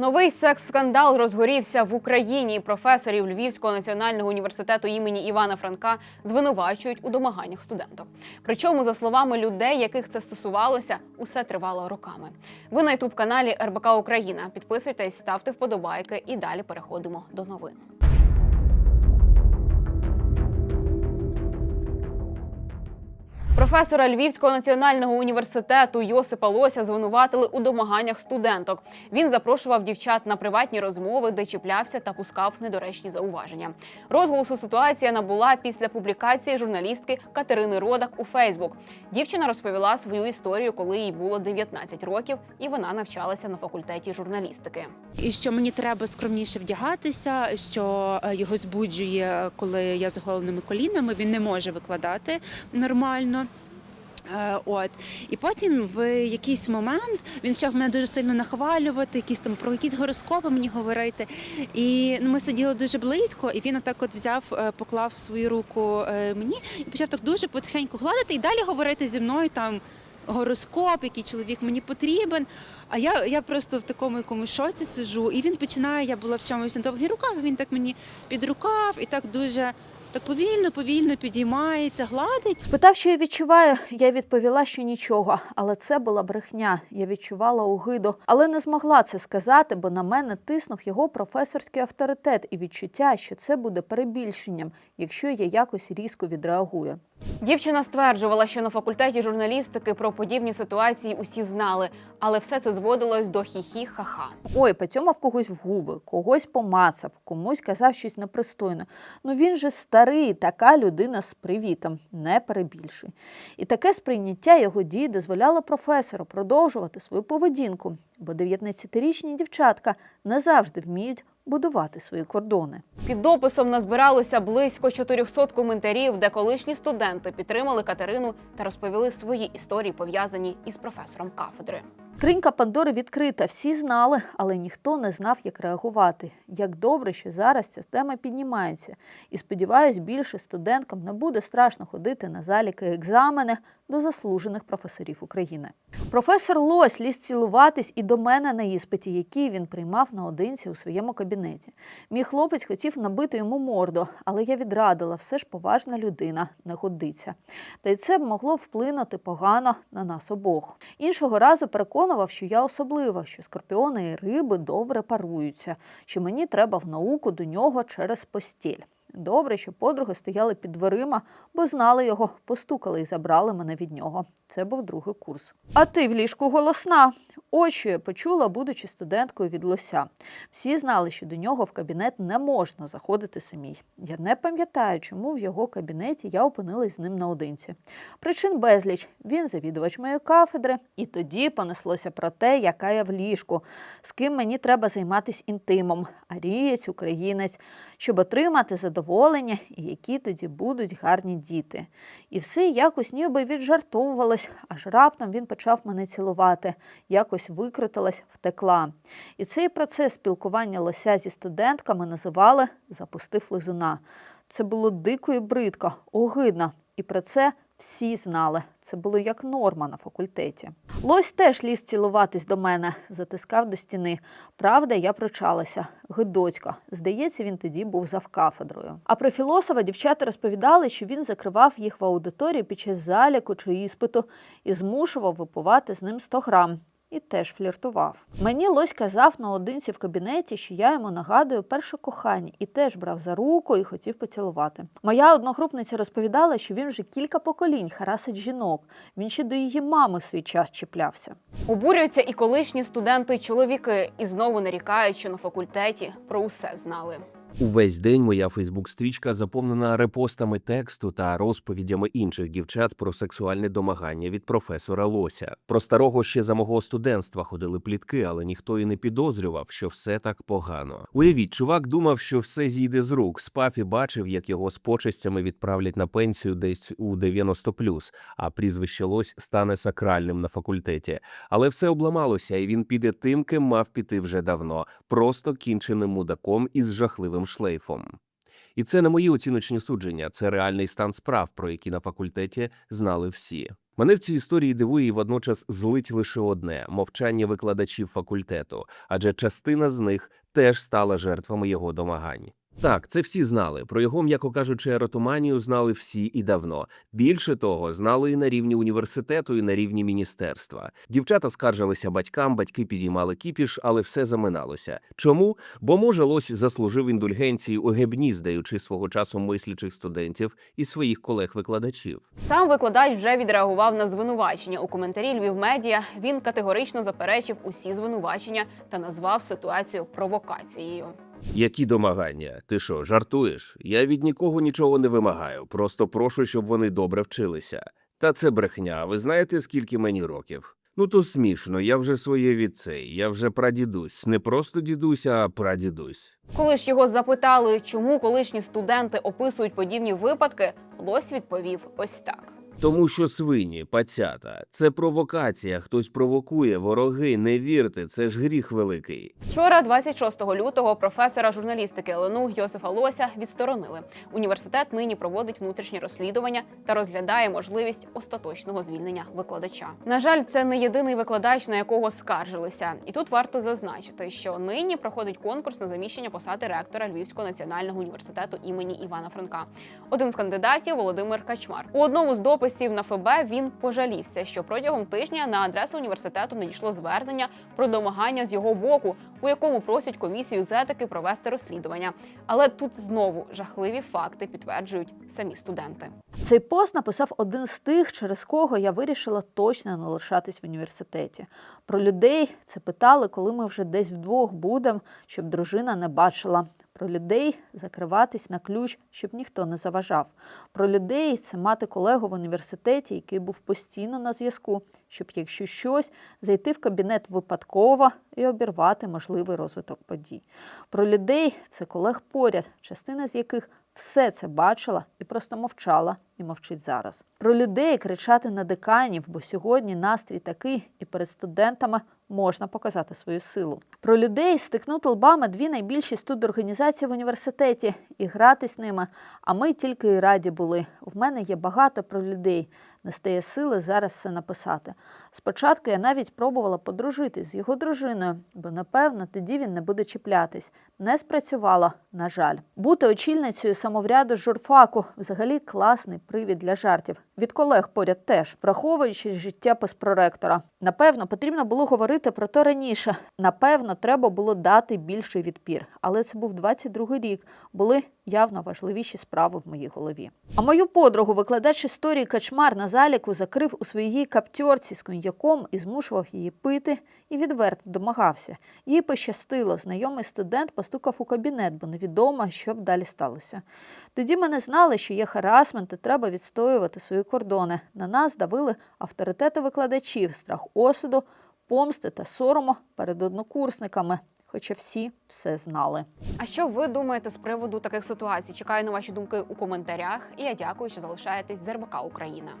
Новий секс-скандал розгорівся в Україні. Професорів Львівського національного університету імені Івана Франка звинувачують у домаганнях студенток. Причому, за словами людей, яких це стосувалося, усе тривало роками. Ви на ютуб каналі РБК Україна. Підписуйтесь, ставте вподобайки і далі переходимо до новин. Професора Львівського національного університету Йосипа Лося звинуватили у домаганнях студенток. Він запрошував дівчат на приватні розмови, де чіплявся та пускав недоречні зауваження. Розголосу ситуація набула після публікації журналістки Катерини Родак у Фейсбук. Дівчина розповіла свою історію, коли їй було 19 років, і вона навчалася на факультеті журналістики. І що мені треба скромніше вдягатися, що е, його збуджує, коли я з оголеними колінами, він не може викладати нормально. Е, От і потім в якийсь момент він почав мене дуже сильно нахвалювати, якісь там про якісь гороскопи мені говорити. І ну, ми сиділи дуже близько, і він отак от взяв, е, поклав свою руку е, мені і почав так дуже потихеньку гладити і далі говорити зі мною там гороскоп, який чоловік мені потрібен. А я, я просто в такому якомусь шоці сижу, і він починає, я була в чомусь на довгих руках, він так мені під рукав і так дуже так повільно, повільно підіймається, гладить. Спитав, що я відчуваю. Я відповіла, що нічого, але це була брехня. Я відчувала огиду, але не змогла це сказати, бо на мене тиснув його професорський авторитет і відчуття, що це буде перебільшенням, якщо я якось різко відреагую. Дівчина стверджувала, що на факультеті журналістики про подібні ситуації усі знали, але все це зводилось до хі-хі ха-ха. Ой, поцьомав когось в губи, когось помацав, комусь казав щось непристойне. Ну він же старий, така людина з привітом, не перебільшуй. І таке сприйняття його дій дозволяло професору продовжувати свою поведінку, бо 19-річні дівчатка не завжди вміють будувати свої кордони. Під дописом назбиралося близько 400 коментарів, де колишні студенти підтримали Катерину та розповіли свої історії, пов'язані із професором кафедри. Кринька Пандори відкрита, всі знали, але ніхто не знав, як реагувати. Як добре, що зараз ця тема піднімається. І сподіваюсь, більше студенткам не буде страшно ходити на заліки екзамени до заслужених професорів України. Професор Лось ліз цілуватись і до мене на іспиті, який він приймав наодинці у своєму кабінеті. Мій хлопець хотів набити йому морду, але я відрадила, все ж поважна людина не годиться. Та й це б могло вплинути погано на нас обох. Іншого разу переконував, що я особлива, що скорпіони і риби добре паруються, що мені треба в науку до нього через постіль. Добре, що подруги стояли під дверима, бо знали його, постукали і забрали мене від нього. Це був другий курс. А ти в ліжку голосна. Що я почула, будучи студенткою від лося. Всі знали, що до нього в кабінет не можна заходити самій. Я не пам'ятаю, чому в його кабінеті я опинилась з ним наодинці. Причин безліч. Він завідувач моєї кафедри, і тоді понеслося про те, яка я в ліжку, з ким мені треба займатися інтимом, арієць, українець, щоб отримати задоволення і які тоді будуть гарні діти. І все якось ніби віджартовувалось, аж раптом він почав мене цілувати, якось викрутилась, втекла. І цей процес спілкування лося зі студентками називали запустив лизуна. Це було дико і бридко, огидно. І про це всі знали. Це було як норма на факультеті. Лось теж ліз цілуватись до мене, затискав до стіни. Правда, я прочалася. Гидоцька. Здається, він тоді був завкафедрою. А про філософа дівчата розповідали, що він закривав їх в аудиторії під час заліку чи іспиту і змушував випивати з ним 100 грам. І теж фліртував. Мені Лось казав наодинці в кабінеті, що я йому нагадую перше кохання, і теж брав за руку і хотів поцілувати. Моя одногрупниця розповідала, що він вже кілька поколінь харасить жінок. Він ще до її мами в свій час чіплявся. Обурюються і колишні студенти-чоловіки, і знову нарікають, що на факультеті про усе знали. Увесь день моя Фейсбук-стрічка заповнена репостами тексту та розповідями інших дівчат про сексуальне домагання від професора Лося. Про старого ще за мого студентства ходили плітки, але ніхто і не підозрював, що все так погано. Уявіть, чувак думав, що все зійде з рук. Спав і бачив, як його з почестями відправлять на пенсію десь у 90+, а прізвище Лось стане сакральним на факультеті. Але все обламалося, і він піде тим, ким мав піти вже давно, просто кінченим мудаком із жахливим шлейфом. І це не мої оціночні судження, це реальний стан справ, про які на факультеті знали всі. Мене в цій історії дивує і водночас злить лише одне мовчання викладачів факультету, адже частина з них теж стала жертвами його домагань. Так, це всі знали. Про його, м'яко кажучи, еротоманію знали всі і давно. Більше того, знали і на рівні університету, і на рівні міністерства. Дівчата скаржилися батькам, батьки підіймали кіпіш, але все заминалося. Чому? Бо може лось заслужив індульгенції у гебні, здаючи свого часу мислячих студентів і своїх колег-викладачів. Сам викладач вже відреагував на звинувачення. У коментарі Львів Медіа він категорично заперечив усі звинувачення та назвав ситуацію провокацією. Які домагання? Ти що, жартуєш? Я від нікого нічого не вимагаю, просто прошу, щоб вони добре вчилися. Та це брехня. Ви знаєте, скільки мені років? Ну то смішно, я вже своє від цей, я вже прадідусь, не просто дідусь, а прадідусь. Коли ж його запитали, чому колишні студенти описують подібні випадки, Лось відповів ось так. Тому що свині, пацята, це провокація, хтось провокує, вороги, не вірте, це ж гріх великий. Вчора, 26 лютого, професора журналістики ЛНУ Йосифа Лося відсторонили. Університет нині проводить внутрішнє розслідування та розглядає можливість остаточного звільнення викладача. На жаль, це не єдиний викладач, на якого скаржилися. І тут варто зазначити, що нині проходить конкурс на заміщення посади ректора Львівського національного університету імені Івана Франка. Один з кандидатів Володимир Качмар. У одному з дописів на ФБ він пожалівся, що протягом тижня на адресу університету надійшло звернення про домагання з його боку, у якому просять комісію з етики провести розслідування. Але тут знову жахливі факти підтверджують самі студенти. Цей пост написав один з тих, через кого я вирішила точно не лишатись в університеті. Про людей це питали, коли ми вже десь вдвох будемо, щоб дружина не бачила. Про людей закриватись на ключ, щоб ніхто не заважав. Про людей це мати колегу в університеті, який був постійно на зв'язку, щоб, якщо щось, зайти в кабінет випадково і обірвати можливий розвиток подій. Про людей це колег поряд, частина з яких все це бачила і просто мовчала і мовчить зараз. Про людей кричати на деканів, бо сьогодні настрій такий, і перед студентами можна показати свою силу. Про людей стикнути лбами дві найбільші студорганізації в університеті і гратись ними. А ми тільки і раді були. В мене є багато про людей. Не стає сили зараз все написати. Спочатку я навіть пробувала подружитись з його дружиною, бо напевно тоді він не буде чіплятись. Не спрацювало, на жаль. Бути очільницею самовряду журфаку взагалі класний привід для жартів. Від колег поряд теж, враховуючи життя песпроректора. Напевно, потрібно було говорити про то раніше. Напевно, треба було дати більший відпір. Але це був 22-й рік. Були явно важливіші справи в моїй голові. А мою подругу, викладач історії Качмар на заліку, закрив у своїй каптьорці з коньяком і змушував її пити і відверто домагався. Їй пощастило. Знайомий студент постукав у кабінет, бо невідомо, що б далі сталося. Тоді ми не знали, що є харасмент і треба відстоювати свої кордони. На нас давили авторитети викладачів, страх осуду, помсти та сорому перед однокурсниками. Хоча всі все знали. А що ви думаєте з приводу таких ситуацій? Чекаю на ваші думки у коментарях. І я дякую, що залишаєтесь з РБК Україна.